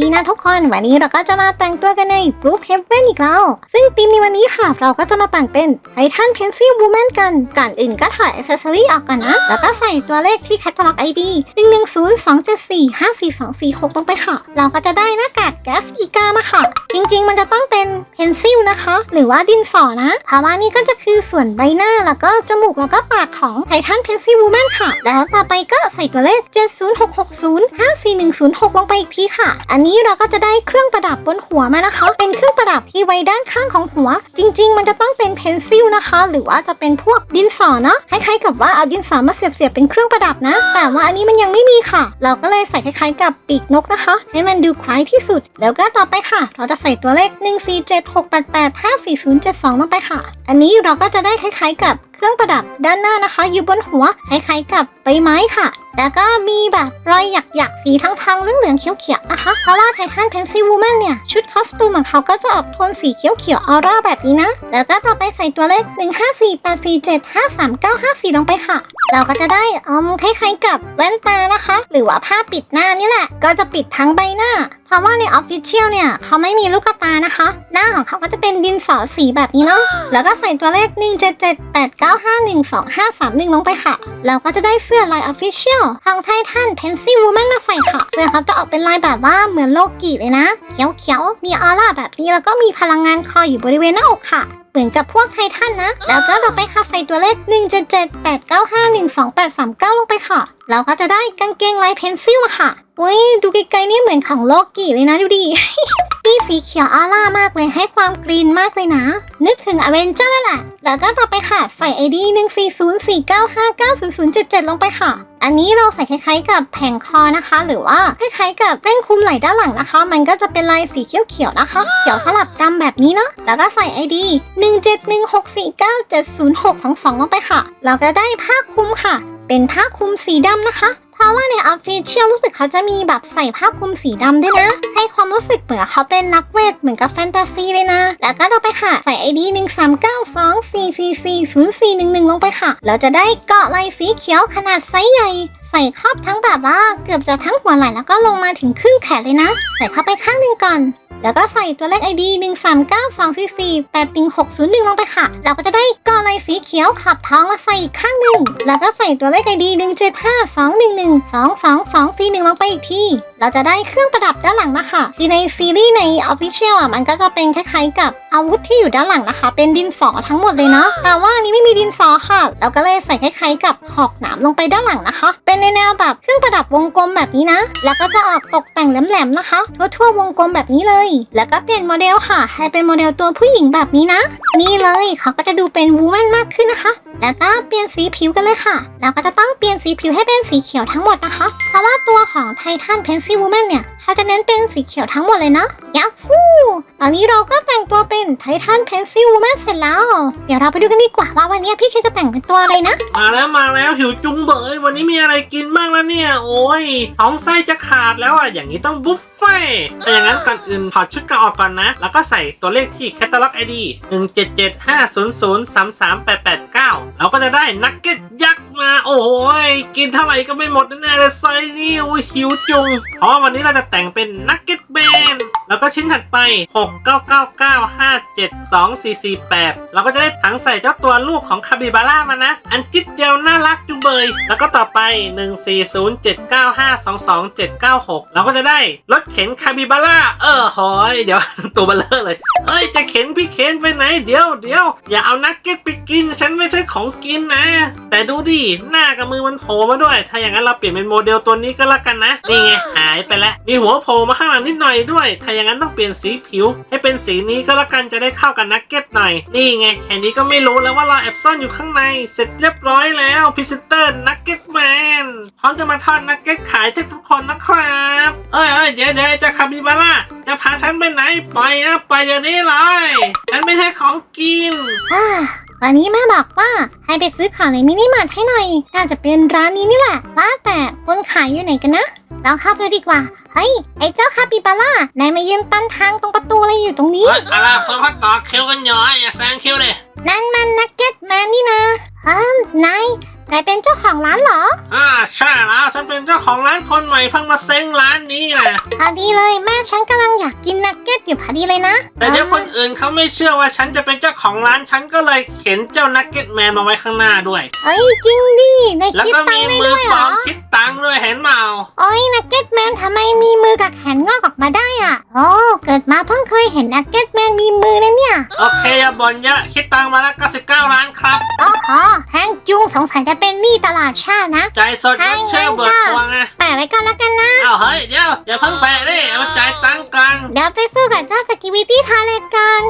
ดีนะทุกคน วันนี้เราก็จะมาแต่งตัวกันใน Blue Heaven อีกแล้ว ซึ่งธีมในวันนี้ค่ะ เราก็จะมาแต่งเป็นไททันเพนซิล w ูแมนกัน ก่อนอื่นก็ถอดอ c เซสซอรี่ออกก่อนนะ แล้วก็ใส่ตัวเลขที่แคตตาล็อก ID 11027454246ลงไปค่ะ เราก็จะได้หน้ากากแก๊สอีกามาค่ะ จริงๆ มันจะต้องเป็นเพนซิลนะคะ หรือว่าดินสอนะเพราะว่านี่ก็จะคือส่วนใบหน้าแล้วก็จมูกแล้วก็ปากของไททันเพนซิล w ูแมนค่ะ แล้วต่อไปก็ใส่ตัวเลข70660541006ลงไปอีกทีค่ะ อันนี้เราก็จะได้เครื่องประดับบนหัวมานะคะ เป็นเครื่องประดับที่ไว้ด้านข้างของหัว จริง ๆ มันจะต้องเป็นเพนซิลนะคะ หรือว่าจะเป็นพวกดินสอเนาะคล้ายๆกับว่าเอาดินสอมาเสียบๆเป็นเครื่องประดับนะ แต่ว่าอันนี้มันยังไม่มีค่ะ เราก็เลยใส่คล้ายๆ กับปีกนกนะคะ ให้มันดูคล้ายที่สุด แล้วก็ต่อไปค่ะ เราจะใส่ตัวเลข 14768854072ลงไปค่ะ อันนี้เราก็จะได้คล้ายๆ กับ เครื่องประดับด้านหน้านะคะ อยู่บนหัวคล้ายๆกับใบไม้ค่ะ แล้วก็มีแบบรอยหยักๆ สีทางๆเหลืองๆเขียวๆนะคะเพราะว่าไททันเพนซิลวูแมนเนี่ย ชุดคอสตูมของเขาก็จะออกโทนสีเขียวๆออร่าแบบนี้นะ แล้วก็ต่อไปใส่ตัวเลข 15484753954 ลงไปค่ะ เราก็จะได้อมคล้ายๆกับแว่นตานะคะ หรือว่าผ้าปิดหน้านี่แหละ ก็จะปิดทั้งใบหน้าเพราะว่าในออฟฟิเชียลเนี่ยเขาไม่มีลูกตานะคะ หน้าของเขาก็จะเป็นดินสอสีแบบนี้เนาะแล้วก็ใส่ตัวเลข 17789512531 ลงไปค่ะ เราก็จะได้เสื้อลายออฟฟิเชียลของไททันเพนซิลวูแมนมาใส่ค่ะเสื้อเขาจะออกเป็นลายแบบว่าเหมือนโลกิเลยนะเขียวๆมีออร่าแบบนี้แล้วก็มีพลังงานคอยอยู่บริเวณหน้าอกค่ะ เหมือนกับพวกไททันนะ แล้วก็ต่อไปค่ะใส่ตัวเลข 839 ลงไปค่ะ เราก็จะได้กางเกงลายเพนซิลค่ะอุ้ยดูไกลๆนี่เหมือนของโลกิเลยนะดูดินี่สีเขียวออร่ามากเลยให้ความกรีนมากเลยนะ นึกถึงอเวนเจอร์แหละแล้วก็ต่อไปค่ะ ใส่ ID 14049590077ลงไปค่ะ อันนี้เราใส่คล้ายๆกับแผงคอนะคะ หรือว่าคล้ายๆกับเส้นคลุมไหล่ด้านหลังนะคะ มันก็จะเป็นลายสีเขียวๆนะคะ เขียวสลับดำแบบนี้เนาะแล้วก็ใส่ ID 17164970622 ลงไปค่ะ เราก็ได้ผ้าคลุมค่ะ เป็นผ้าคลุมสีดำนะคะ เพราะว่าในออฟฟิเชียลรู้สึกเขาจะมีแบบใส่ผ้าคลุมสีดำด้วยนะ ให้ความรู้สึกเหมือนเขาเป็นนักเวทเหมือนกับแฟนตาซีเลยนะ แล้วก็ต่อไปค่ะ ใส่ ID 1 3 9 2 4 4 4 0 4 1 1ลงไปค่ะ เราจะได้เกาะลายสีเขียวขนาดไซส์ใหญ่ใส่ครอบทั้งแบบว่าเกือบจะทั้งหัวไหล่แล้วก็ลงมาถึงครึ่งแขนเลยนะ ใส่เข้าไปข้างหนึ่งก่อน แล้วก็ใส่ตัวเลข ID 1 3 9 2 4 4 8 1 6 0 1 ลงไปค่ะ เราก็จะได้กอลายสีเขียวขับท้องมาใส่อีกข้างหนึ่ง แล้วก็ใส่ตัวเลข ID 1 7 5 2 1 1 2 2 2 4 1 ลงไปอีกที เราจะได้เครื่องประดับด้านหลังนะคะคือในซีรีส์ใน Official อะมันก็จะเป็นคล้ายๆกับอาวุธที่อยู่ด้านหลังนะคะ เป็นดินสอทั้งหมดเลยเนาะแต่ว่าอันนี้ไม่มีดินสอค่ะ เราก็เลยใส่คล้ายๆกับหอกหนามลงไปด้านหลังนะคะ เป็นในแนวแบบเครื่องประดับวงกลมแบบนี้นะ แล้วก็จะออกตกแต่งแหลมๆนะคะ ทั่วๆวงกลมแบบนี้เลยแล้วก็เปลี่ยนโมเดลค่ะ ให้เป็นโมเดลตัวผู้หญิงแบบนี้นะ นี่เลยเขาก็จะดูเป็นวูแมนมากขึ้นนะคะ แล้วก็เปลี่ยนสีผิวกันเลยค่ะเราก็จะต้องเปลี่ยนสีผิวให้เป็นสีเขียวทั้งหมดนะคะ เพราะว่าตัวของไททันเพนซี่วูแมนเนี่ยเขาจะเน้นเป็นสีเขียวทั้งหมดเลยนะยับฟูตอนนี้เราก็แต่งตัวเป็นไททันเพนซิลวูแมนเสร็จแล้ว เดี๋ยวเราไปดูกันดีกว่าว่าวันนี้พี่เคจะแต่งเป็นตัวอะไรนะ มาแล้วมาแล้วหิวจุงเบยวันนี้มีอะไรกินบ้างแล้วเนี่ย โอ้ยท้องไส้จะขาดแล้วอะอย่างนี้ต้องบุฟเฟ่แต่อย่างนั้นก่อนอื่นถอดชุดเกาออกก่อนนะ แล้วก็ใส่ตัวเลขที่แคตตาล็อกไอดี1 7 7 5 0 0 3 3 8 8 9เก้าเราก็จะได้นักเก็ตยักษ์มา โอ้ยกินเท่าไหร่ก็ไม่หมดแน่เลยไส้นี่โอ้ยหิวจุงเพราะวันนี้เราจะแต่งเป็นนักเก็ตแบน แล้วก็ชิ้นถัดไป 6 9 9 9 5 7 2 4 4 8 เราก็จะได้ถังใส่เจ้าตัวลูกของคาบิบาร่ามานะ อันจิดเดียวน่ารักจุงเบย แล้วก็ต่อไป 1 4 0 7 9 5 2 2 7 9 6 เราก็จะได้รถเข็นคาบิบาร่า เออหอย เดี๋ยว ตัวเบลเลอร์เลย เอ้ย จะเข็นพี่เข็นไปไหน เดี๋ยวเดี๋ยวอย่าเอานักเก็ตไปกิน ฉันไม่ใช่ของกินนะ แต่ดูดิ หน้ากับมือมันโผล่มาด้วย ถ้าอย่างนั้นเราเปลี่ยนเป็นโมเดลตัวนี้ก็แล้วกันนะ นี่ไงหายไปแล้ว มีหัวโผล่มาข้างหลังนิดหน่อยด้วยถ้าอย่างนั้นต้องเปลี่ยนสีผิว ให้เป็นสีนี้ก็แล้วกันจะได้เข้ากับนักเก็ตหน่อย นี่ไงแค่นี้ก็ไม่รู้แล้วว่าเราแอบซ่อนอยู่ข้างใน เสร็จเรียบร้อยแล้วพิซเตอร์นักเก็ตแมนพร้อมจะมาทอดนักเก็ตขายให้ทุกคนนะครับ เอ้ยเอ้ยเดี๋ยวเดี๋ยวจะคาบิบาร่าจะพาฉันไปไหนปล่อยนะปล่อยเดี๋ยวนี้เลยฉันไม่ใช่ของกิน อ่าวันนี้แม่บอกว่าให้ไปซื้อของในมินิมาร์ทให้หน่อย น่าจะเป็นร้านนี้นี่แหละว่าแต่คนขายอยู่ไหนกันนะลองเข้าไปดีกว่า เฮ้ย ไอ้เจ้าคาปิบาร่านายมายืนตันทางตรงประตูอะไรอยู่ตรงนี้ เฮ้ยอะไรคนเขาต่อคิวกันอยู่อย่าแซงคิวเลยนั่นมันนักเก็ตแมนนี่นะเฮ้ยนายนายเป็นเจ้าของร้านเหรอ อ่าใช่แล้วฉันเป็นเจ้าของร้านคนใหม่เพิ่งมาเซ้งร้านนี้นะ พอดีเลยแม่ฉันกำลังอยากกินนักเก็ตอยู่พอดีเลยนะแต่เดี๋ยวคนอื่นเขาไม่เชื่อว่าฉันจะเป็นเจ้าของร้านฉันก็เลยเข็นเจ้านักเก็ตแมนมาไว้ข้างหน้าด้วย เอ้ยจริงดินายแล้วคิดก็ตังมีค์ได้มือด้วยปเหลรออมคิดตังค์ด้วยเห็นเปล่าโอ้ยนักเก็ตแมนทำไมมีมือกับแขนงอกออกมาได้อะโอ้เกิดมาเพิ่งเคยเห็นนักเก็ตแมนมีมือนะเนี่ยโอเคอย่าบ่นเยอะคิดตังค์มาแล้ว99ล้านครับ โอ้โหแพงจุงสงสัยจะเป็นหนี้ตลาดชาตินะ ใจายสดยกเชื่อเบิกตัวไง แปะไว้ก่อนแล้วกันนะ อ้าวเฮ้ยเดี๋ยวอย่าเพิ่งแปะดิเอามาจ่ายตังค์กันเดี๋ยวไปสู้กับเจ้าสกิวิตี้ทาเลกัน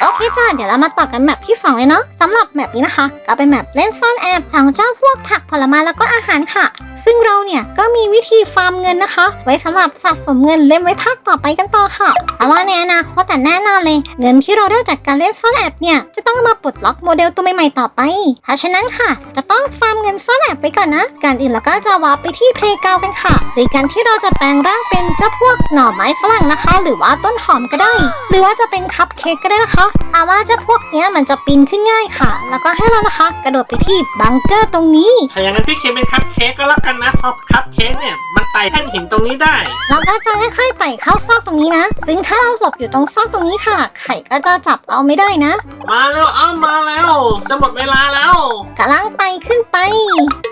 โอเคจ้าเดี๋ยวเรามาต่อกันแมปที่ 2 เลยเนาะสำหรับแมปนี้นะคะ ก็เป็นแมปเล่นซ่อนแอบของเจ้าพวกผักผลไม้แล้วก็อาหารค่ะ ซึ่งเราเนี่ยก็มีวิธีฟาร์มเงินนะคะ ไว้สำหรับสะสมเงินเล่นไว้ภาคต่อไปกันต่อค่ะแต่ว่าในอนาคตแต่แน่นอนเลย เงินที่เราได้จากการเล่นซ่อนแอบเนี่ยจะต้องมาปลดล็อกโมเดลตัวใหม่ๆต่อไป เพราะฉะนั้นค่ะ จะต้องฟาร์มเงินซ่อนแอบไปก่อนนะการอื่นเราก็จะวาร์ปไปที่เพลย์กรากันค่ะโดยการที่เราจะแปลงร่างเป็นเจ้าพวกหน่อไม้ฝรั่งนะคะ หรือว่าต้นหอมก็ได้ หรือว่าจะเป็นคัพเค้กก็ได้นะคะแต่ว่าเจ้าพวกเนี้ยมันจะปีนขึ้นง่ายค่ะ แล้วก็ให้เรานะคะ กระโดดไปที่บังเกอร์ตรงนี้ ถ้าอย่างนั้นพี่เคเป็นคัพเค้กก็แล้วกันนะเพราะคัพเค้กเนี่ยมันไต่แท่นหินตรงนี้ได้ เราก็จะค่อยๆไต่เข้าซอกตรงนี้นะ ซึ่งถ้าเราหลบอยู่ตรงซอกตรงนี้ค่ะ ไข่ก็จะจับเราไม่ได้นะ มาเร็วอ้ามาแล้วจะหมดเวลาแล้วกำลังไปขึ้นไป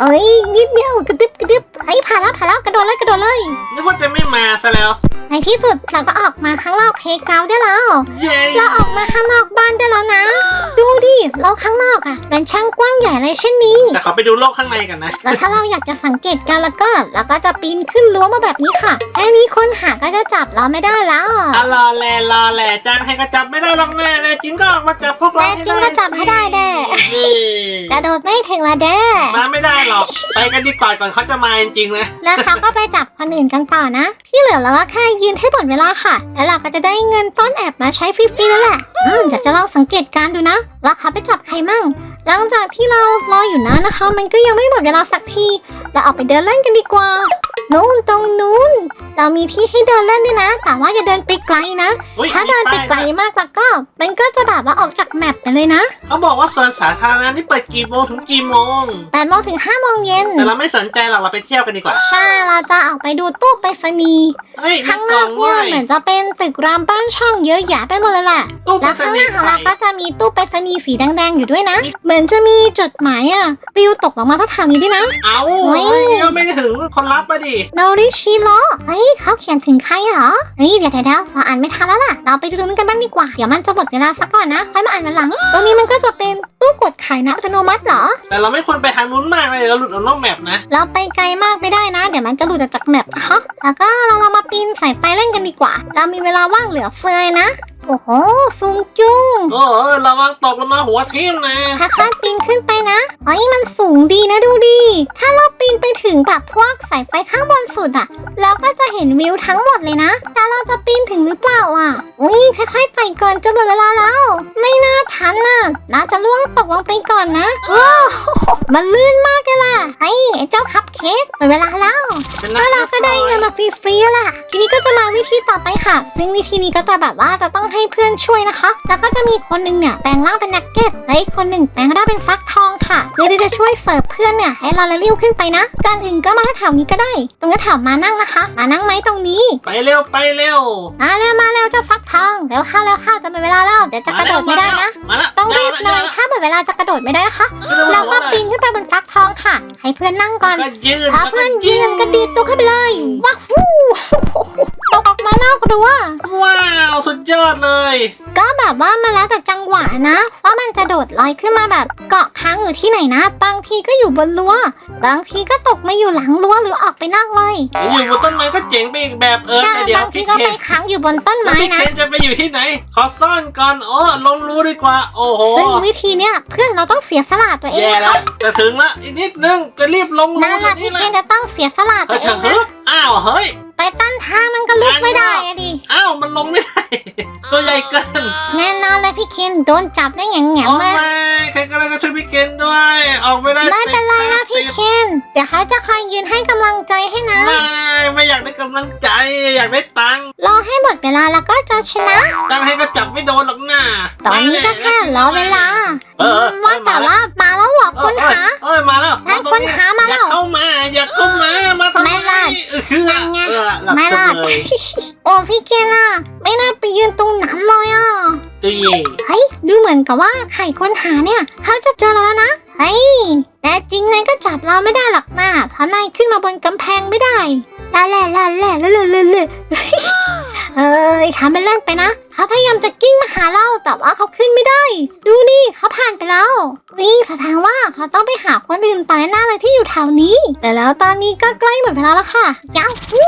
เอ้ยนิดเดียวกระดึบกระดึบไอ้ยผ่านแล้วผ่านแล้วกระโดดเลยกระโดดเลยนึกว่าจะไม่มาซะแล้ว ในที่สุดเราก็ออกมาข้างนอกเพลย์กราวด์ได้แล้ว เย้เราออกมาข้างนอกบ้านได้แล้วนะ ดูดิเราข้างนอกอะ่ะเป็นช่างกว้างใหญ่เลยเช่นนี้ แต่ขอไปดูโลกข้างในกันนะ แล้วถ้าเราอยากจะสังเกตการแล้วก็เราก็จะปีนขึ้นรั้วมาแบบนี้ค่ะแค่นี้คนหาก็จะจับเราไม่ได้แล้วอะรอแลรอแลจางให้ก็จับไม่ได้หรอกแน่แน่จริงก็ออกมาจับพวกเราแน่จริงก็จับให้ได้แน่เย้กระโดดไม่ถึงละแด้มาไม่ได้หรอก ไปกันดีกว่าก่อนเขาจะมาจริงๆนะ แล้วเขาก็ไปจับคนอื่นกันต่อนะที่เหลือเราก็แค่ยืนให้หมดเวลาค่ะ แล้วเราก็จะได้เงินต้นแอบมาใช้ฟรีๆแล้วแหละ อืมเดี๋ยวจะลองสังเกตการดูนะว่าเขาไปจับใครมั่ง หลังจากที่เรารออยู่นะนะคะ มันก็ยังไม่หมดเวลาสักที เราออกไปเดินเล่นกันดีกว่า นู้นตรงนู้น เรามีที่ให้เดินเล่นด้วยนะ แต่ว่าอย่าเดินไปไกลนะ อุ๊ยถ้าเดินไปไกลมากแล้วก็ มันก็จะแบบว่าออกจากแมปไปเลยนะเขาบอกว่าสวนสาธารณะนี่เปิดกี่โมงถึงกี่โมง8โมงถึง5โมงเย็นแต่เราไม่สนใจหรอกเราไปเที่ยวกันดีกว่าใช่เราจะออกไปดูตู้ไปรษณีย์เฮ้ยมีข้างกนล่ออกงเนี่ด้ยวยเหมือนจะเป็นตึกรามบ้านช่องเยอะแยะไปหมดเลยแหละ ตู้ไปแล้วรษข้างหณีน้าย์ของไทเรายก็จะมีตู้ไปรษณีย์สีแดงๆอยู่ด้วยนะ เหมือนจะมีจดหมายอะปลิวตกลงมาแถวๆนี้ด้วยนะ เอาเฮ้ยเฮ้ยยังไม่ถึงคนรับมาดิโนริชิโรเฮ้ยเขาเขียนถึงใครเหรอ เฮ้ยเดี๋ยวเดี๋ยวเดี๋ยวเราอ่านไม่ทันแล้วล่ะ เราไปดูตรงนี้นกันบ้างดีกว่า เดี๋ยวมันจะหมดเวลาสักก่อนนะ ค่อยมาอ่านวันหลัง ตรงนี้มันก็จะเป็นตู้กดขายนะอัตโนมัติเหรอ แต่เราไม่ควรไปทางนู้นมากเลยเราหลุดออกนอกแมปนะ เราไปไกลมากไม่ได้นะ เดี๋ยวมันจะหลุดออกจากแมปนะคะแล้วก็เราเรามาปีนสายไฟเล่นกันดีกว่า เรามีเวลาว่างเหลือเฟือนะ โอ้โหสูงจุงโอ้เออระวังตกลงมาหัวทิ่มนะ ถ้าค่อยปีนขึ้นไปนะเฮ้ยมันสูงดีนะดูดิ ถ้าเราปีนไปถึงแบบพวกสายไฟข้างบนสุดอะเราก็จะเห็นวิวทั้งหมดเลยนะ แต่เราจะปีนถึงหรือเปล่าอะอุ้ยค่อยๆไต่ก่อนจะหมดเวลาแล้ว ไม่ น่าทันน่ะน่าจะล่วงตกลงไปก่อนนะว้าวมันลื่นมากเลยล่ะเฮ้ยไอ้เจ้าคัพเค้กหมดเวลาแล้วเป็นนัแล้วเราก็ได้เงินมาฟรีๆแล้วล่ะ ทีนี้ก็จะมาวิธีต่อไปค่ะ ซึ่งวิธีนี้ก็จะแบบว่าจะต้องให้เพื่อนช่วยนะคะ แล้วก็จะมีคนหนึงเนี่ยแปลงร่างเป็นนักเก็ตและอีกคนหนึ่งแปลงร่างเป็นฟักทองค่ะเพื่อที่จะช่วยเสิร์ฟเพื่อนเนี่ยให้เราละลิ้วขึ้นไปนะการอื่นก็มาแถวนี้ก็ได้ ตรงนี้แถวมานั่งนะคะ มานั่งไหมตรงนี้ไปเร็วไปเร็วมาแล้วมาแล้วเจ้าฟักทองเร็วค่ะเร็วค่ะจะหมดเวลาแล้วเดี๋ยวจะกระโดดไม่ได้นะมาแล้วต้องรีบหน่อยถ้าหมดเวลาจะกระโดดไม่ได้นะคะเราก็ปีนขึ้นไปบนฟักทองค่ะ ให้เพื่อนนั่งก่อนก็ยืนพาเพื่อนยืนกระดีดตัวขึ้นไปเลยว้าวฟู่ตกออก มานอกรั้ว ว้าว สุดยอดเลย ก็แบบว่ามันแล้วแต่จังหวะนะ ว่ามันจะโดดลอยขึ้นมาแบบเกาะค้างอยู่ที่ไหนนะ บางทีก็อยู่บนรั้ว บางทีก็ตกมาอยู่หลังรั้วหรือออกไปนอกเลยอยู่บนต้นไม้ก็เจ๋งไปอีกแบบเออใช่แต่เดี๋ยวบางทีพี่ก็เคนไปค้างอยู่บนต้นแล้วไม้พี่นะ เคนจะไปอยู่ที่ไหน ขอซ่อนก่อนโอ้ลงรู้ดีกว่า โอ้โห ซึ่งวิธีเนี้ยเพื่อนเราต้องเสียสละตัวเองแย่นะแล้คะวจะถึงละอีกนิดนึงจะรีบลงรูนั่นแหละนี่พี่แหเคนละจะต้องเสียสละเฮ้ตัยวเอเธองฮึนะบอ้าวเฮ้ย ไปตั้นท่ามันก็ลุกไม่ได้อะดิอ้าวมันลงไม่ได้ ตัวใหญ่เกิน แน่นอนเลยพี่เคนโดนจับได้แง่งแง่โอ้มาไม่ใครก็ได้ก็ช่วยพี่เคน ด้วย ออกไม่ได้ไม่เป็นไรนะติพี่ดเคนเดี๋ยวเขาจะคอยยืนให้กำลังใจให้นะ ไม่ไม่อยากได้กำลังใจ อยากได้ตังค์รอให้หมดเวลาแล้วก็จะชนะ ตังค์ให้ก็จับไม่โดนหรอกนะตอนนี้ก็แค่รอเวลาเออเออว่าแต่ว่ามาแล้วเหรอคนหาเอ้ยมาแล้วนายคนหามาแล้วอย่าเข้ามา อย่าเข้ามามาทำไมไม่รอดเออคือนั่นไงเออหลับไม่สรอดเลยโอ้พี่เกล่ะไม่น่าไปยืนตรงนั้นเลยอะ ตัวเย่เฮ้ยดูเหมือนกับว่าไข่คนหาเนี่ยเขาจะเจอเราแล้วนะเฮ้ยแต่จริงนายก็จับเราไม่ได้หรอกนะเพราะนายขึ้นมาบนกำแพงไม่ได้ลาแหล่ลาแหล่ลาเลเลเลเอ้ยทำเป็นเล่นไปนะเขาพยายามจะกิ้งมาหาเราแต่ว่าเขาขึ้นไม่ได้ ดูนี่เขาผ่านไปแล้วนี่แสดงว่าเขาต้องไปหาคนอื่นต่อหน้าเลยที่อยู่แถวนี้ แต่แล้วตอนนี้ก็ใกล้หมดเวลาแล้วค่ะยาวฟู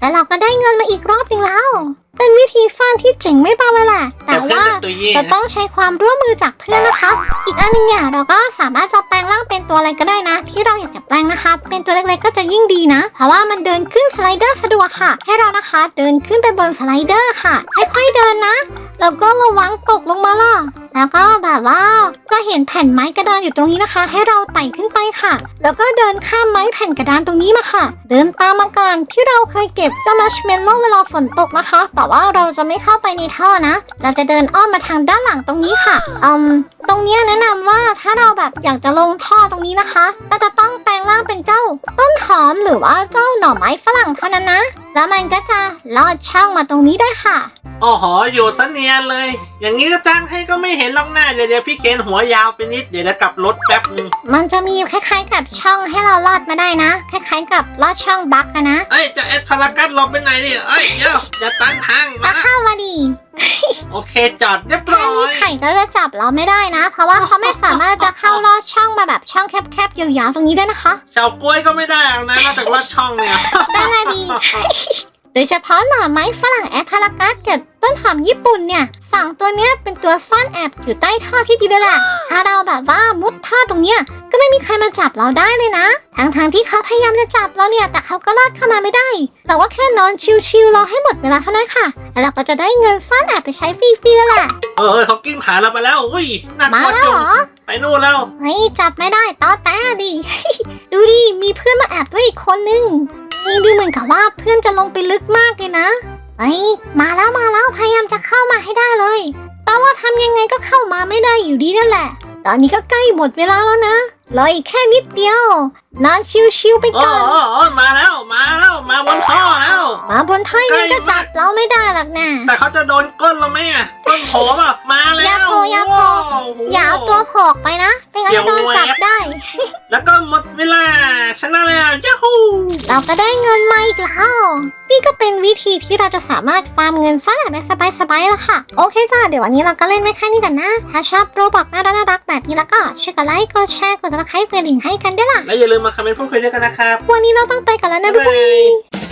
แล้วเราก็ได้เงินมาอีกรอบหนึงแล้ว เป็นวิธีสร้างที่เจ๋งไม่เบาเลยแหละ แต่เพื่อนว่าเป็นตัวเย่จะนะต้องใช้ความร่วมมือจากเพื่อนนะคะ อีกอันหนึงเนี่ยเราก็สามารถจะแปลงร่างเป็นตัวอะไรก็ได้นะ ที่เราอยากจะแปลงนะคะ เป็นตัวเล็กๆก็จะยิ่งดีนะ เพราะว่ามันเดินขึ้นสไลเดอร์สะดวกค่ะ ให้เรานะคะ เดินขึ้นไปบนสไลเดอร์ค่ะ ค่อยๆเดินนะ แล้วก็ระวังตกลงมาล่ะ แล้วก็แบบว่าจะ เห็นแผ่นไม้กระดานอยู่ตรงนี้นะคะ ให้เราไต่ขึ้นไปค่ะ แล้วก็เดินข้ามไม้แผ่นกระดานตรงนี้มาค่ะ เดินตามมาก่อนที่เราเคยเก็บเจ้ามัชเมลโล่เวลาฝนตกนะคะ แต่ว่าเราจะไม่เข้าไปในท่อนะ เราจะเดินอ้อมมาทางด้านหลังตรงนี้ค่ะอืมตรงนี้แนะนำว่าถ้าเราแบบอยากจะลงท่อตรงนี้นะคะเราจะต้องแปลงร่างเป็นเจ้า ต้นหอมหรือว่าเจ้าหน่อไม้ฝรั่งเท่านั้นนะ แล้วมันก็จะลอดช่องมาตรงนี้ได้ค่ะ โอ้โห อยู่ซะเนียนเลย อย่างนี้ก็จ้างให้ก็ไม่เห็นหรอกหน้า เดี๋ยวเดี๋ยวพี่เคนหัวยาวไปนิด เดี๋ยวเดี๋ยวกลับรถแป๊บนึงมันจะมีคล้ายๆ กับช่องให้เราลอดมาได้นะ คล้ายๆ กับลอดช่องบั๊กอะนะ เอ้ย จะเอ็ดพารากัสหลบไปไหนดิเอ้ยเดี๋ยวอย่าตั้งทางก็มาเข้ามาดี โอเคจอดเรียบแค่ร้อนี้ยไข่ก็จะจับเราไม่ได้นะ เพราะว่าเขาไม่สามารถจะเข้าลอดช่องมาแบบช่องแคบๆยาวๆตรงนี้ได้นะคะ ชาวกล้วยก็ไม่ได้หรอกนะนอกจากลอดช่องเนี่ยได้แน่ดี โดยเฉพาะหน่อไม้ฝรั่งแอปพารากัสกับต้นหอมญี่ปุ่นเนี่ย สองตัวเนี้ยเป็นตัวซ่อนแอบอยู่ใต้ท่อที่ดีเลยแหละถ้าเราแบบว่ามุดท่อตรงเนี้ยก็ไม่มีใครมาจับเราได้เลยนะ ทั้งทางๆที่เขาพยายามจะจับเราเนี่ย แต่เขาก็ลอดเข้ามาไม่ได้ เราก็แค่นอนชิวๆรอให้หมดเวลาเท่านั้นค่ะ แล้วเราก็จะได้เงินซ่อนแอบไปใช้ฟรีๆแล้วแหละเออเขากิ้งผ่านเราไปแล้วอุ้ยน่ากมาลัวแล้วจุเหงรอ ไปนู่นแล้ว เฮ้ยจับไม่ได้ต้อแต่ดิ ดูดิ มีเพื่อนมาแอบด้วยอีกคนนึง นี่ดูเหมือนกับว่าเพื่อนจะลงไปลึกมากเลยนะ เอ้ยมาแล้วมาแล้วพยายามจะเข้ามาให้ได้เลย แต่ว่าทำยังไงก็เข้ามาไม่ได้อยู่ดีนั่นแหละ ตอนนี้ก็ใกล้หมดเวลาแล้วนะเหลออีกแค่นิดเดียวนอนชิวๆไปโอ้ก่อนโอ้โอ้มาแล้ว มาแล้ว มาบนท่อ แล้วมาบนถ้อยนี่ก็จับเราไม่ได้หรอกนะแต่เขาจะโดนก้นเราไหมอะก้นโผล่ป่ะมาแล้วอย่าโผล่อย่าโผล่โอ้โหอย่าเอาตัวโผกไปนะไม่งั้นจะโดนจับได้ แล้วก็หมดเวลาชนะแล้วยาฮูเราก็ได้เงินมาอีกแล้ว นี่ก็เป็นวิธีที่เราจะสามารถฟาร์มเงินสร้างได้สบายๆแล้วค่ะ โอเคจ้าเดี๋ยววันนี้เราก็เล่นไม่แค่นี้กันนะ ถ้าชอบโรบอกน่ารักๆแบบนี้แล้วก็ช่วยกดไลค์กดแชร์กดซับสไครป์เพื่อลิงก์ให้กันด้วยล่ะและอย่าลืมมาคอมเมนต์พูดคุยด้วยกันนะครับวันนี้เราต้องไปกันแล้วนะบ๊าบ๊ายยบาบายย